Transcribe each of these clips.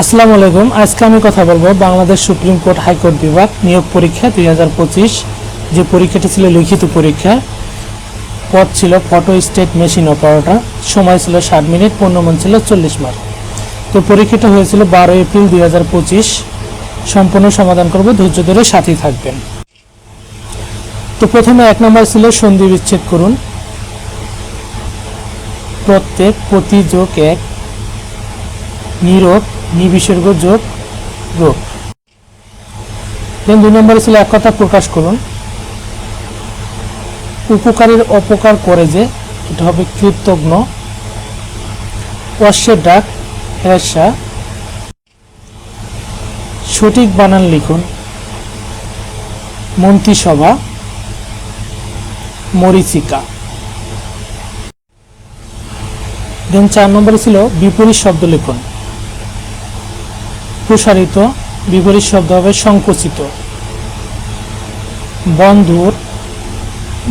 আসসালামু আলাইকুম। আজকে আমি কথা বলব বাংলাদেশ সুপ্রিম কোর্ট হাইকোর্ট বিভাগ নিয়োগ পরীক্ষা দুই হাজার পঁচিশ। যে পরীক্ষাটি ছিল লিখিত পরীক্ষা পদ ছিল ফটো স্টেট মেশিন অপারেটর। সময় ছিল ষাট মিনিট পূর্ণমান ছিল চল্লিশ মার্ক। তো পরীক্ষাটা হয়েছিল বারো এপ্রিল দুই হাজার পঁচিশ। সম্পূর্ণ সমাধান করব, ধৈর্য ধরে সাথেই থাকবেন। তো প্রথমে এক নম্বর ছিল সন্ধি বিচ্ছেদ করুন। প্রত্যেক প্রতি যোগ এক নিরোগ নিবিসর্গ যোগ, রোগ। দুই নম্বরে ছিল এক কথা প্রকাশ করুন। উপকারের অপকার করে যে, এটা হবে কৃতজ্ঞ, অশ্বের ডাক, হেসা। সঠিক বানান লিখুন। মন্ত্রিসভা, মরিচিকা। দেন চার নম্বরে ছিল বিপরীত শব্দ লিখুন। প্রসারিত বিপরীত শব্দ হবে সংকুচিত। বন্ধুর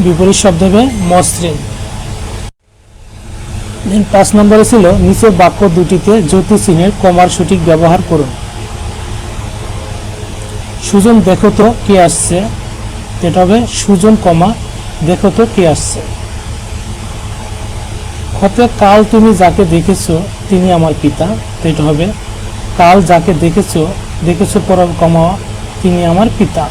বিপরীত শব্দ হবে মসৃণ। দেন পাঁচ নম্বরে ছিল নিচের বাক্য দুটিতে জ্যোতি চিহ্নের কমার সঠিক ব্যবহার করুন। সুজন, দেখো তো কে আসছে। এটা হবে সুজন কমা, দেখো তো কে আসছে। হতে কাল তুমি যাকে দেখেছ, তিনি আমার পিতা। এটা হবে কাল যাকে দেখেছ, দেখেছ পর কমা তিনি আমার পিতা।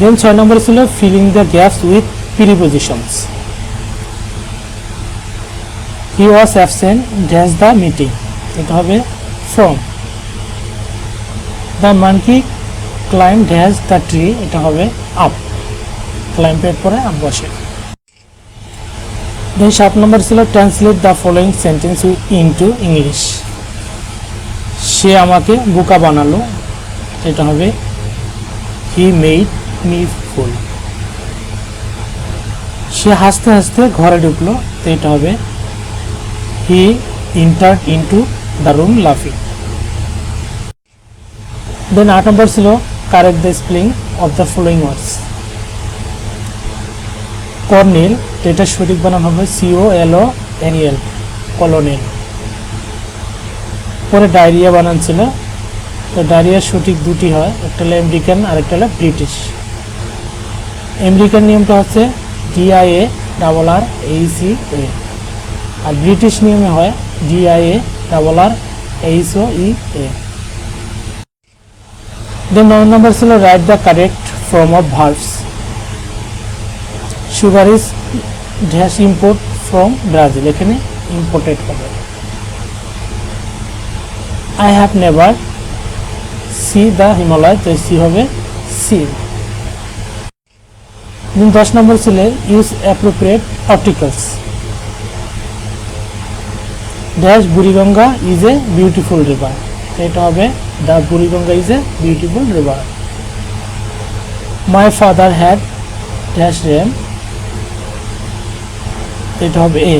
দেন ছয় নম্বর ছিল filling the gaps with prepositions he was absent dash the meeting এটা হবে from the monkey climb dash the tree এটা হবে আপ ক্লাইম্পের পরে আপ বসে। দেন সাত নম্বর ছিল translate the following sentence into English সে আমাকে বোকা বানালো। এটা হবে হি মেড মি ফুল সে হাসতে হাসতে ঘরে ঢুকলো। তো এটা হবে he enter into the room লাফিং দেন আট নম্বর ছিল correct the spelling of the following words colonel এটা সঠিক বানান হবে C O L O N L colonel. পরে ডায়রিয়া বানান ছিল তো ডায়রিয়ার সঠিক দুটি হয়, একটা হলো আমেরিকান আর একটা হলো ব্রিটিশ। আমেরিকান নিয়মটা হচ্ছে D I A double R H E A R British নিয়মে হয় D I A double R H O E A then নয় নম্বর ছিল write the correct form of verbs sugar is dash import from Brazil এখানে imported হবে। I have never see the Himalaya তো see হবে see দশ নম্বর ছিল use appropriate articles dash Buriganga is a beautiful river এটা হবে the Buriganga is a beautiful river my father had dash ram এটা হবে এ।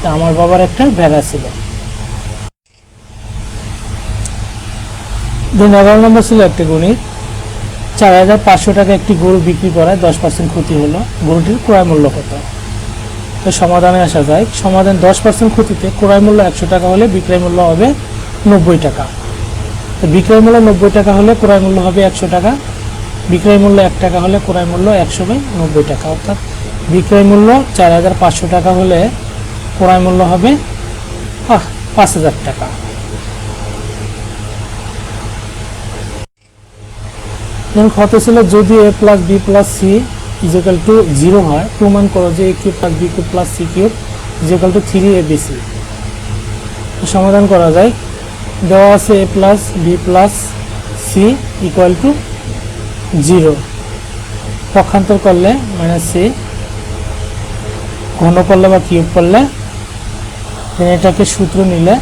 তা আমার বাবার একটা ভেড়া ছিল। এগারো নম্বর ছিল একটা গণিত চার হাজার পাঁচশো টাকা একটি গরু বিক্রি করায় দশ পার্সেন্ট ক্ষতি হলো। গরুটির ক্রয় মূল্য কত? তো সমাধানে আসা যায়। সমাধান দশ পার্সেন্ট ক্ষতিতে ক্রয় মূল্য একশো টাকা হলে বিক্রয় মূল্য হবে নব্বই টাকা। তো বিক্রয় মূল্য নব্বই টাকা হলে ক্রয় মূল্য হবে একশো টাকা। বিক্রয় মূল্য এক টাকা হলে ক্রয় মূল্য একশো বাই নব্বই টাকা, অর্থাৎ বিক্রয় মূল্য চার হাজার পাঁচশো টাকা হলে ক্রয় মূল্য হবে পাঁচ হাজার টাকা। দেন কত ছিল যদি A plus B plus C equal to zero হয়, প্রমাণ করো যে A cube plus B cube plus C cube equal to three A B C. সমাধান করা যায়। দেওয়া আছে A plus B plus C equal to zero. পক্ষান্তর করলে মাইনাস সি ঘন করলে বা কিউব করলে এটাকে সূত্র নিলে,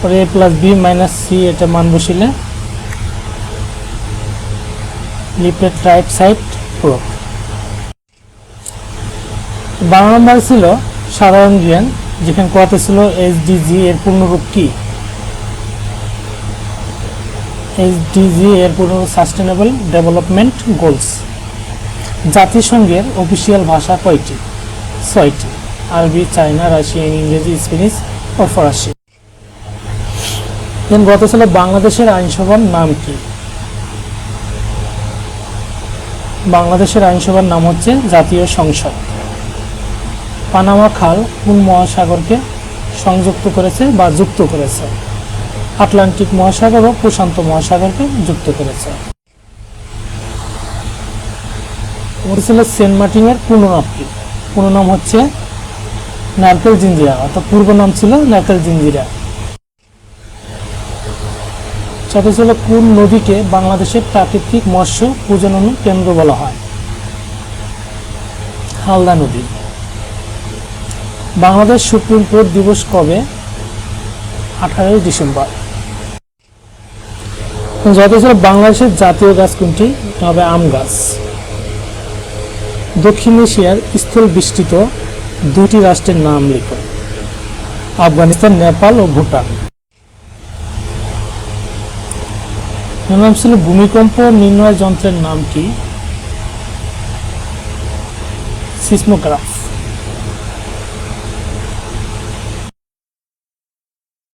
পরে A plus B minus C এটা মান বসিলে লিফলেট রাইট সাইড প্রুফ বারো নম্বর ছিল সাধারণ জ্ঞান, যেখানে কত ছিল এসডিজি এর পূর্ণরূপ কি? এসডিজি এর পূর্ণ সাস্টেনেবল ডেভেলপমেন্ট গোলস জাতিসংঘের অফিসিয়াল ভাষা কয়টি? ছয়টি। আরবি, চায়না, রাশিয়ান, ইংরেজি স্প্যানিশ ও ফরাসি। দেন গত ছিল বাংলাদেশের আইনসভার নাম কি? বাংলাদেশের আইনসভার নাম হচ্ছে জাতীয় সংসদ। পানামা খাল কোন মহাসাগরকে সংযুক্ত করেছে বা যুক্ত করেছে? আটলান্টিক মহাসাগর ও প্রশান্ত মহাসাগরকে যুক্ত করেছে। ওটা সেন্ট মার্টিনের পূর্ণ নাম কি পূর্ণ নাম হচ্ছে নারকেল জিঞ্জিরা, অর্থাৎ পূর্ব নাম ছিল নারকেল জিঞ্জিরা। ছিল কোন নদীকে বাংলাদেশের প্রাকৃতিক মৎস্য প্রজনন কেন্দ্র বলা হয়? হালদা নদী। বাংলাদেশ সুপ্রিম কোর্ট দিবস কবে? আঠারোই ডিসেম্বর। যত ছিল বাংলাদেশের জাতীয় গাছ কোনটি? হবে আম গাছ। দক্ষিণ এশিয়ার স্থল বিস্তৃত দুটি রাষ্ট্রের নাম লিখো। আফগানিস্তান, নেপাল ও ভুটান। নাম ছিল ভূমিকম্প নির্ণয় যন্ত্রের নাম কি? সিসমোগ্রাফ।